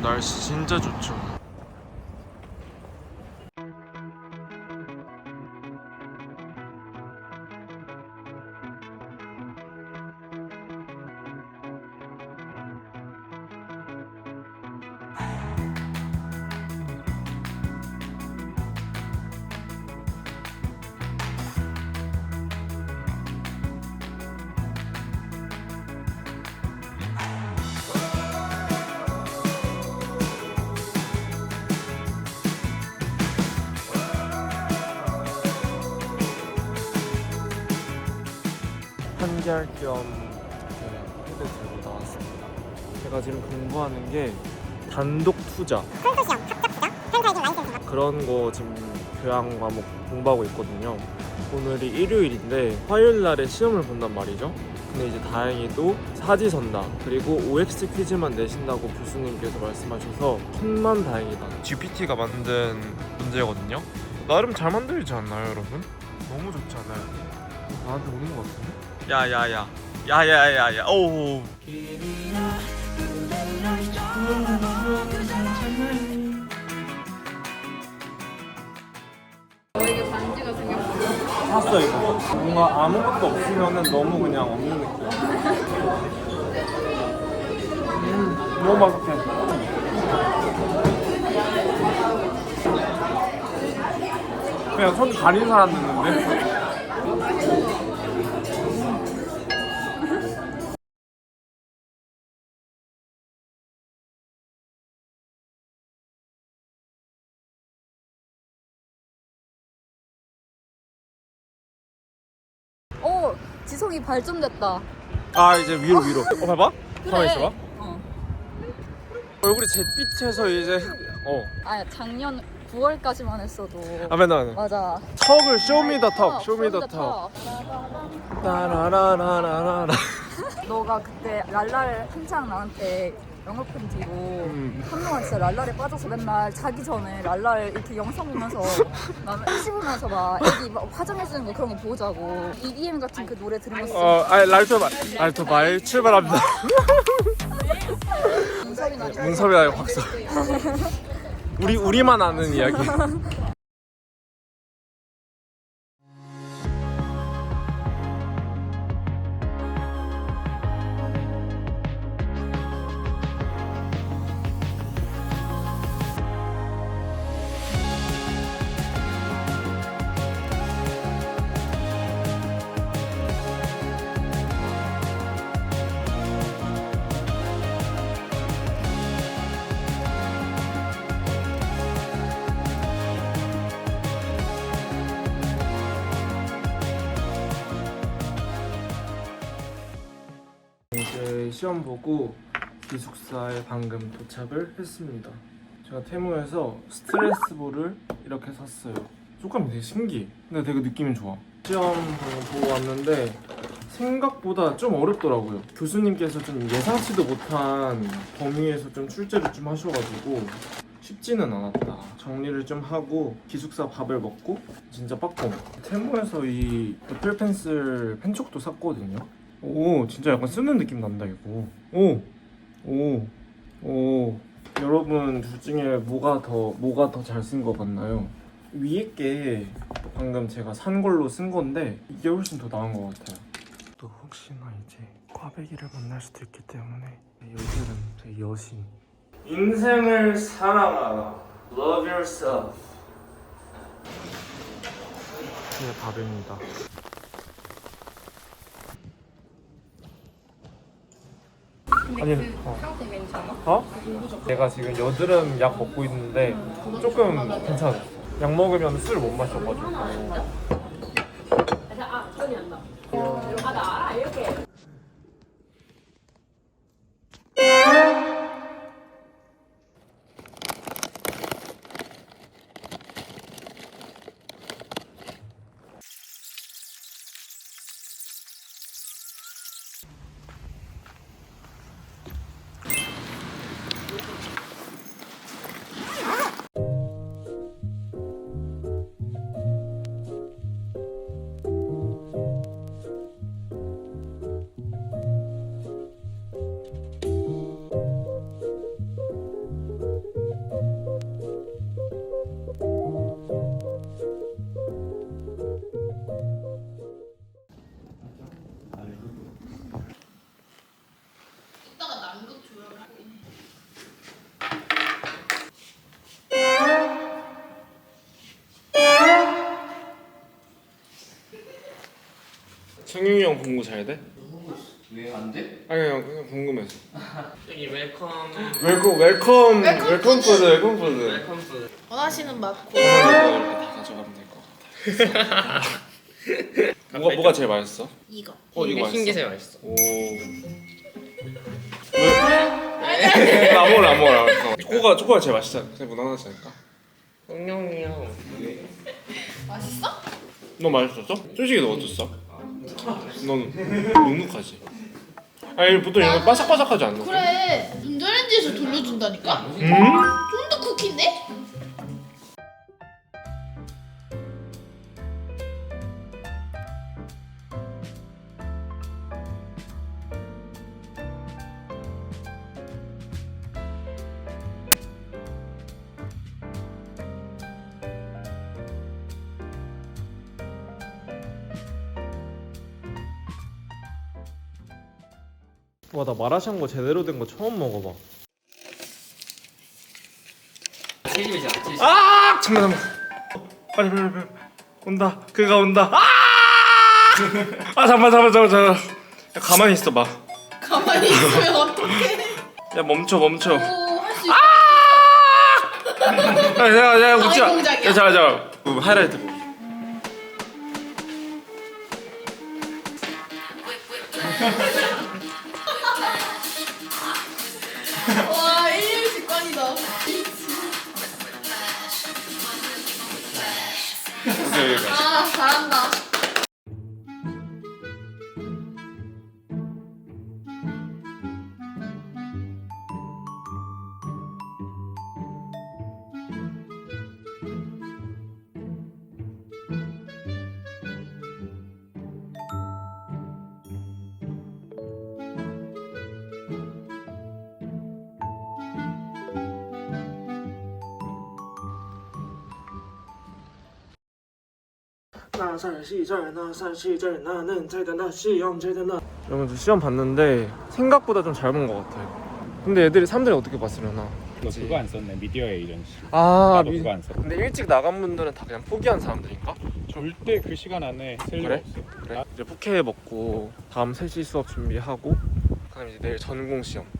날씨 진짜 좋죠. 환기할 겸 이렇게 패드 들고 나왔습니다. 제가 지금 공부하는 게 단독 투자 콘솔 시험, 합격 시험, 프랜차이즈 라이센스. 그런 거 지금 교양 과목 공부하고 있거든요. 오늘이 일요일인데 화요일 날에 시험을 본단 말이죠. 근데 이제 다행히도 사지선다 그리고 OX 퀴즈만 내신다고 교수님께서 말씀하셔서 천만 다행이다. GPT가 만든 문제거든요. 나름 잘 만들지 않나요, 여러분? 너무 좋지 않아요? 나한테 오는 것 같은데? 야야야, 야야야야, 오. 샀어 이거. 뭔가 아무것도 없으면은 너무 그냥 없는 느낌. 음, 너무 맛있게. 그냥 손 가린 사람 됐는데. 오, 지성이 발전됐다. 아 이제 위로 위로. 어 봐봐. 가만 있어봐. 어. 얼굴이 잿빛에서 이제 어. 아, 작년 9월까지만 했어도. 아 맨날 맞아. 턱을 쇼미더 어, 턱, 쇼미더 턱. 따라라라라라라. 너가 그때 랄랄 한창 나한테 영어 편지로 음. 한동안 진짜 랄랄에 빠져서 맨날 자기 전에 랄랄 이렇게 영상 보면서 나는 씹으면서 막 애기 막 화장해주는 거 그런 거 보자고 EDM 같은 그 노래 들으면서 어, 아 랄토 바, 랄토 바이 출발합니다. 문섭이나 문섭이랑 박사. 우리 우리만 아는 이야기. 이제 시험 보고 기숙사에 방금 도착을 했습니다. 제가 테무에서 스트레스볼을 이렇게 샀어요. 촉감이 되게 신기해. 근데 되게 느낌이 좋아. 시험 보고 왔는데 생각보다 좀 어렵더라고요. 교수님께서 좀 예상치도 못한 범위에서 좀 출제를 좀 하셔가지고 쉽지는 않았다. 정리를 좀 하고 기숙사 밥을 먹고 진짜 빡공. 테무에서 이 애플 펜슬 펜촉도 샀거든요. 오 진짜 약간 쓰는 느낌 난다 이거. 오오 오. 여러분 둘 중에 뭐가 더 뭐가 더 잘쓴것 같나요? 위에 게 방금 제가 산 걸로 쓴 건데 이게 훨씬 더 나은 것 같아요. 또 혹시나 이제 꽈배기를 만날 수도 있기 때문에 요즘은 제 여신. 인생을 사랑하라. Love yourself. 네 밥입니다 아니 어. 상태 괜찮아? 어? 내가 지금 여드름 약 먹고 있는데 조금 괜찮아. 약 먹으면 술 못 마셔가지고. 성윤이 형 공부 잘 돼? 왜안 돼? 아니 그냥, 궁금해서. 여기 웰컴. 웰컴 웰컴 웰컴 푸드. 웰컴 푸드 원하시는 맛 고르. 이거 이렇게 다 가져가면 될 것 같아. 뭐가 뭐가 제일 맛있어? 이거. 어 이거 맛있어. 흰게 제일 맛있어. 오. 왜? 나 먹을래 안 먹을래. 초코가 초코가 제일 맛있잖아. 제일 무난하지 않을까? 형 맛있어? 너 맛있었어? 솔직히 너 어땠어? 넌 눅눅하지. 아니 보통 이런 거 바삭바삭하지 않나? 그래. 전자레인지에서 돌려준다니까? 음? 쫀득 쿠키인데? 와 나 마라샹궈 제대로 된 거 처음 먹어봐. 칠십이잖아 칠십 아 잠깐 잠깐. 빨리 빨리 빨리. 온다. 그가 온다. 아! 아 잠깐 잠깐 잠깐 잠깐. 야, 가만히 있어 봐. 가만히 있으면 어떡해. 야 멈춰 멈춰. 오, 할수 있어. 야, 야, 야, 웃지 마. 공작이야. 야, 잠깐, 잠깐. 그 하이라이트 아, 잘한다. 나살 시절 나살 시절 나는 잘다 나 시험 잘다 나. 여러분 저 시험 봤는데 생각보다 좀 잘 본 것 같아요. 근데 애들이 사람들이 어떻게 봤으려나? 너 그거 안 썼네. 미디어 에이전시. 아 나도 미... 그거 안 썼어. 근데 일찍 나간 분들은 다 그냥 포기한 사람들인가? 절대 그 시간 안에 쓸일 그래? 없어. 그래? 이제 포케 먹고 다음 3시 수업 준비하고 그다음에 이제 내일 전공 시험까지